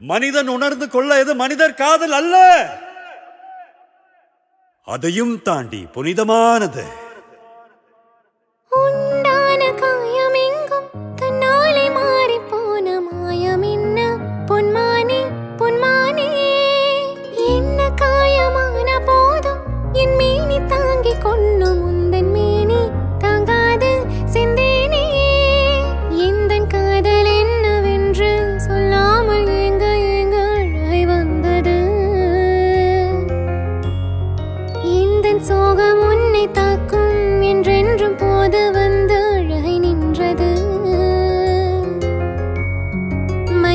மனிதன் உணர்ந்து கொள்ள இது மனிதர் காதல் அல்ல. அதையும் தாண்டி புனிதமானது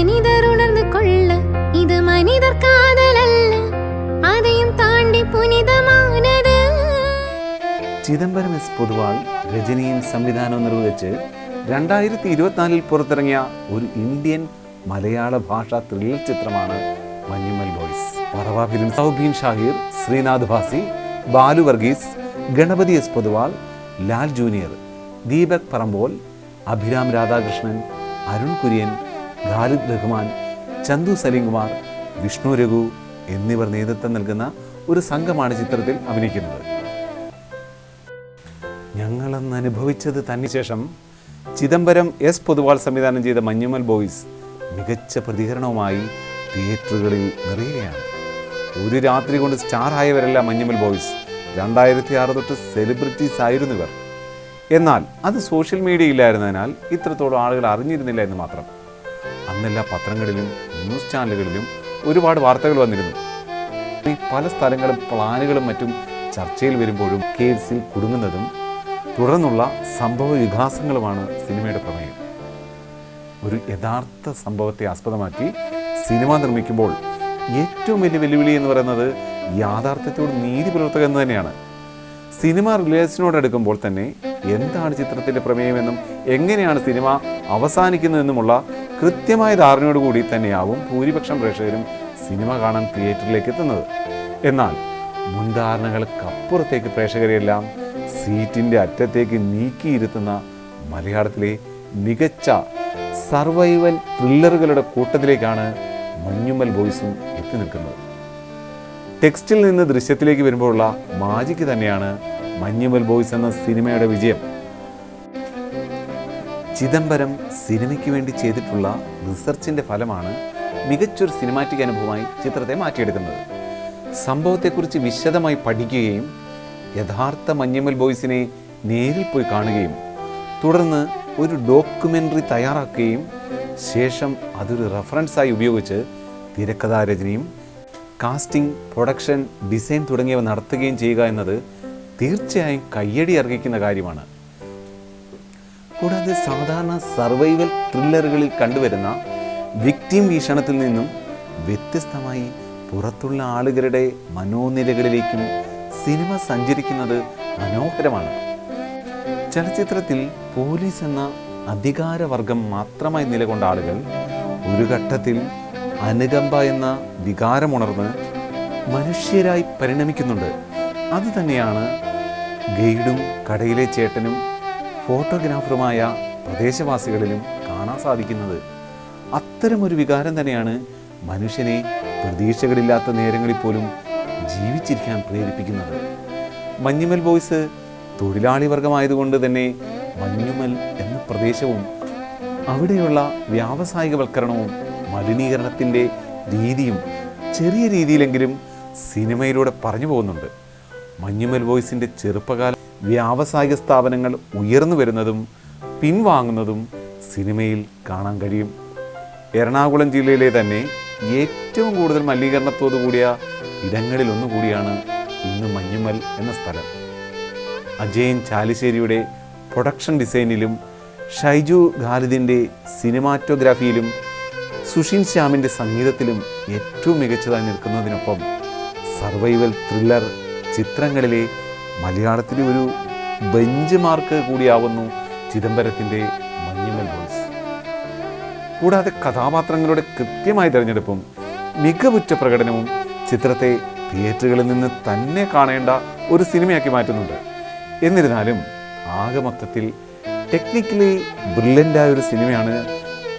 மனிதர் உணர்ந்து கொள்ள இது மனிதர் காதல் அல்ல அதையும் தாண்டி புனிதமானது ചിദംബരം എസ് പൊതുവാൾ രചനയും സംവിധാനവും നിർവഹിച്ച് രണ്ടായിരത്തി ഇരുപത്തിനാലിൽ പുറത്തിറങ്ങിയ ഒരു ഇന്ത്യൻ മലയാള ഭാഷാ ത്രില്ലർ ചിത്രമാണ് Manjummel boys Parava film Soubin Shahir Sreenath Bhasi Balu Varghese Ganapathi S Poduval Lal junior Deepak Parambol Abhiram Radhakrishnan Arun Kurian Khalid Rahman Chandu Salimkumar Vishnu Raghu എന്നിവർ നേതൃത്വം നൽകുന്ന ഒരു സംഘമാണ് ചിത്രത്തിൽ അഭിനയിക്കുന്നത്. ഞങ്ങളെന്ന് അനുഭവിച്ചത് തന്നെ ശേഷം ചിദംബരം എസ് പൊതുവാൾ സംവിധാനം ചെയ്ത മഞ്ഞുമൽ ബോയ്സ് മികച്ച പ്രതികരണവുമായി തിയേറ്ററുകളിൽ നിറയുകയാണ്. ഒരു രാത്രി കൊണ്ട് സ്റ്റാർ ആയവരല്ല മഞ്ഞുമൽ ബോയ്സ്. രണ്ടായിരത്തി ആറ് തൊട്ട് സെലിബ്രിറ്റീസ് ആയിരുന്നു ഇവർ. എന്നാൽ അത് സോഷ്യൽ മീഡിയ ഇല്ലായിരുന്നതിനാൽ ഇത്രത്തോളം ആളുകൾ അറിഞ്ഞിരുന്നില്ല എന്ന് മാത്രം. അന്നെല്ലാ പത്രങ്ങളിലും ന്യൂസ് ചാനലുകളിലും ഒരുപാട് വാർത്തകൾ വന്നിരുന്നു. ഈ പല സ്ഥലങ്ങളും പ്ലാനുകളും മറ്റും ചർച്ചയിൽ വരുമ്പോഴും കേസിൽ കുടുങ്ങുന്നതും തുടർന്നുള്ള സംഭവ വികാസങ്ങളുമാണ് സിനിമയുടെ പ്രമേയം. ഒരു യഥാർത്ഥ സംഭവത്തെ ആസ്പദമാക്കി സിനിമ നിർമ്മിക്കുമ്പോൾ ഏറ്റവും വലിയ വെല്ലുവിളി എന്ന് പറയുന്നത് യാഥാർത്ഥ്യത്തോട് നീതി പുലർത്തുക എന്ന് തന്നെയാണ്. സിനിമ റിലേഷനോടടുക്കുമ്പോൾ തന്നെ എന്താണ് ചിത്രത്തിന്റെ പ്രമേയമെന്നും എങ്ങനെയാണ് സിനിമ അവസാനിക്കുന്നതെന്നുമുള്ള കൃത്യമായ ധാരണയോടുകൂടി തന്നെയാവും ഭൂരിപക്ഷം പ്രേക്ഷകരും സിനിമ കാണാൻ തിയേറ്ററിലേക്ക് എത്തുന്നത്. എന്നാൽ മുൻധാരണകൾക്കപ്പുറത്തേക്ക് പ്രേക്ഷകരെയെല്ലാം സീറ്റിന്റെ അറ്റത്തേക്ക് നീക്കിയിരുത്തുന്ന മലയാളത്തിലെ മികച്ച സർവൈവൽ ത്രില്ലറുകളുടെ കൂട്ടത്തിലേക്കാണ് മഞ്ഞുമ്മൽ ബോയ്സും എത്തി നിൽക്കുന്നത്. ടെക്സ്റ്റിൽ നിന്ന് ദൃശ്യത്തിലേക്ക് വരുമ്പോഴുള്ള മാജിക്ക് തന്നെയാണ് മഞ്ഞുമൽ ബോയ്സ് എന്ന സിനിമയുടെ വിജയം. ചിദംബരം സിനിമയ്ക്ക് വേണ്ടി ചെയ്തിട്ടുള്ള റിസർച്ചിന്റെ ഫലമാണ് മികച്ചൊരു സിനിമാറ്റിക് അനുഭവമായി ചിത്രത്തെ മാറ്റിയെടുക്കുന്നത്. സംഭവത്തെക്കുറിച്ച് വിശദമായി പഠിക്കുകയും യഥാർത്ഥ മഞ്ഞുമൽ ബോയ്സിനെ നേരിൽ പോയി കാണുകയും തുടർന്ന് ഒരു ഡോക്യുമെന്ററി തയ്യാറാക്കുകയും ശേഷം അതൊരു റെഫറൻസായി ഉപയോഗിച്ച് തിരക്കഥാരചനയും കാസ്റ്റിംഗ് പ്രൊഡക്ഷൻ ഡിസൈൻ തുടങ്ങിയവ നടത്തുകയും ചെയ്യുക എന്നത് തീർച്ചയായും കയ്യടി അർഹിക്കുന്ന കാര്യമാണ്. കൂടാതെ സാധാരണ സർവൈവൽ ത്രില്ലറുകളിൽ കണ്ടുവരുന്ന വിക്ടിം വീക്ഷണത്തിൽ നിന്നും വ്യത്യസ്തമായി പുറത്തുള്ള ആളുകളുടെ മനോനിലകളിലേക്കും സിനിമ സഞ്ചരിക്കുന്നത് മനോഹരമാണ്. ചലച്ചിത്രത്തിൽ പോലീസ് എന്ന അധികാരവർഗം മാത്രമായി നിലകൊണ്ട ആളുകൾ ഒരു ഘട്ടത്തിൽ അനുകമ്പ എന്ന വികാരമുണർന്ന് മനുഷ്യരായി പരിണമിക്കുന്നുണ്ട്. അതുതന്നെയാണ് ഗൈഡും കടയിലെ ചേട്ടനും ഫോട്ടോഗ്രാഫറുമായ പ്രദേശവാസികളിലും കാണാൻ സാധിക്കുന്നത് അത്തരമൊരു വികാരം തന്നെയാണ് മനുഷ്യനെ പ്രതീക്ഷകളില്ലാത്ത നേരങ്ങളിൽ പോലും ജീവിച്ചിരിക്കാൻ പ്രേരിപ്പിക്കുന്നത്. മഞ്ഞുമൽ ബോയ്സ് തൊഴിലാളി വർഗമായതുകൊണ്ട് തന്നെ മഞ്ഞുമൽ എന്ന പ്രദേശവും അവിടെയുള്ള വ്യാവസായികവൽക്കരണവും മലിനീകരണത്തിന്റെ രീതിയും ചെറിയ രീതിയിലെങ്കിലും സിനിമയിലൂടെ പറഞ്ഞു പോകുന്നുണ്ട്. മഞ്ഞുമൽ ബോയ്സിന്റെ ചെറുപ്പകാല വ്യാവസായിക സ്ഥാപനങ്ങൾ ഉയർന്നു വരുന്നതും പിൻവാങ്ങുന്നതും സിനിമയിൽ കാണാൻ കഴിയും. എറണാകുളം ജില്ലയിലെ തന്നെ ഏറ്റവും കൂടുതൽ മലിനീകരണത്തോടു കൂടിയ ഇടങ്ങളിൽ ഒന്നുകൂടിയാണ് ഇന്ന് മഞ്ഞുമൽ എന്ന സ്ഥലം. അജയൻ ചാലിശ്ശേരിയുടെ പ്രൊഡക്ഷൻ ഡിസൈനിലും ഷൈജു ഖാലിദിന്റെ സിനിമാറ്റോഗ്രാഫിയിലും സുഷിൻ ശ്യാമിന്റെ സംഗീതത്തിലും ഏറ്റവും മികച്ചതായി നിൽക്കുന്നതിനൊപ്പം സർവൈവൽ ത്രില്ലർ ചിത്രങ്ങളിലെ മലയാളത്തിലെ ഒരു ബെഞ്ച് മാർക്ക് കൂടിയാവുന്നു ചിദംബരത്തിന്റെ മഞ്ഞുമൽ ബോയ്സ് കൂടാതെ കഥാപാത്രങ്ങളുടെ കൃത്യമായ തിരഞ്ഞെടുപ്പും മികവുറ്റ പ്രകടനവും ചിത്രത്തെ തിയേറ്ററുകളിൽ നിന്ന് തന്നെ കാണേണ്ട ഒരു സിനിമയാക്കി മാറ്റുന്നുണ്ട്. എന്നിരുന്നാലും ആകെ മൊത്തത്തിൽ ടെക്നിക്കലി ബ്രില്യന്റായ ഒരു സിനിമയാണ്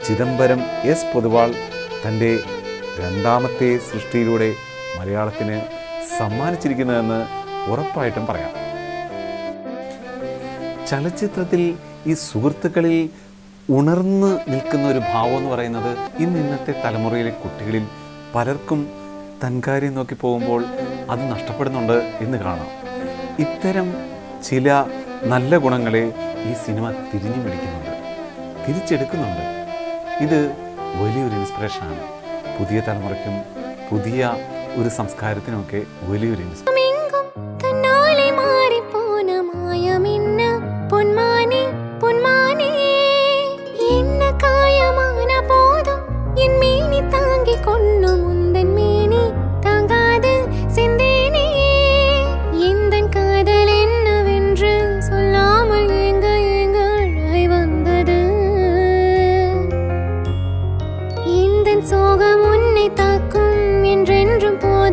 ചിദംബരം എസ് പൊതുവാൾ തന്റെ രണ്ടാമത്തെ സൃഷ്ടിയിലൂടെ മലയാളത്തിന് സമ്മാനിച്ചിരിക്കുന്നതെന്ന് ഉറപ്പായിട്ടും പറയാം. ചലച്ചിത്രത്തിൽ ഈ സുഹൃത്തുക്കളിൽ ഉണർന്ന് നിൽക്കുന്ന ഒരു ഭാവം എന്ന് പറയുന്നത് ഇന്ന് ഇന്നത്തെ തലമുറയിലെ കുട്ടികളിൽ പലർക്കും തൻകാര്യം നോക്കി പോകുമ്പോൾ അത് നഷ്ടപ്പെടുന്നുണ്ട് എന്ന് കാണാം. ഇത്തരം ചില നല്ല ഗുണങ്ങളെ ഈ സിനിമ തിരിഞ്ഞു പിടിക്കുന്നുണ്ട്. തിരിച്ചെടുക്കുന്നുണ്ട്. ഇത് വലിയൊരു ഇൻസ്പിറേഷനാണ് പുതിയ തലമുറയ്ക്കും പുതിയ ഒരു സംസ്കാരത്തിനുമൊക്കെ വലിയൊരു ഇൻസ്പിറേഷൻ എങ്കും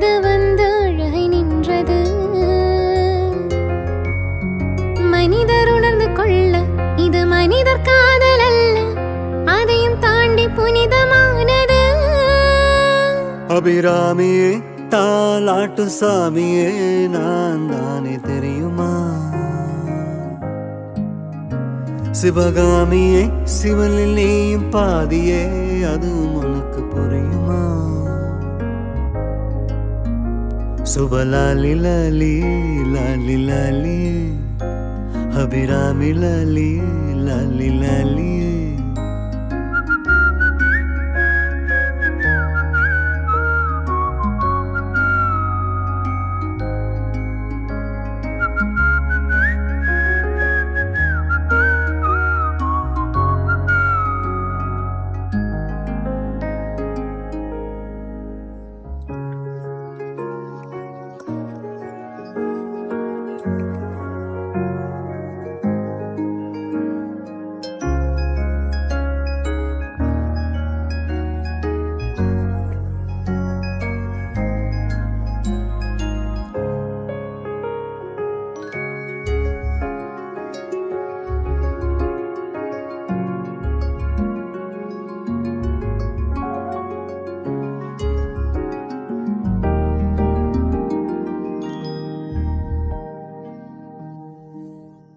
அது வந்து அழகை நின்றது. மனிதர் உணர்ந்து கொள்ள இது மனிதர் காதல் அல்ல. அதையும் தாண்டி புனிதமானது. அபிராமியே தாலாட்டு சாமியே நான் தானே தெரியுமா? சிவகாமியே சிவனில் நீயும் பாதியே அதுவும் உனக்கு புரியுமா? சுபலாலி லாலி லாலி லாலி அபிராமி லாலி லாலி லாலி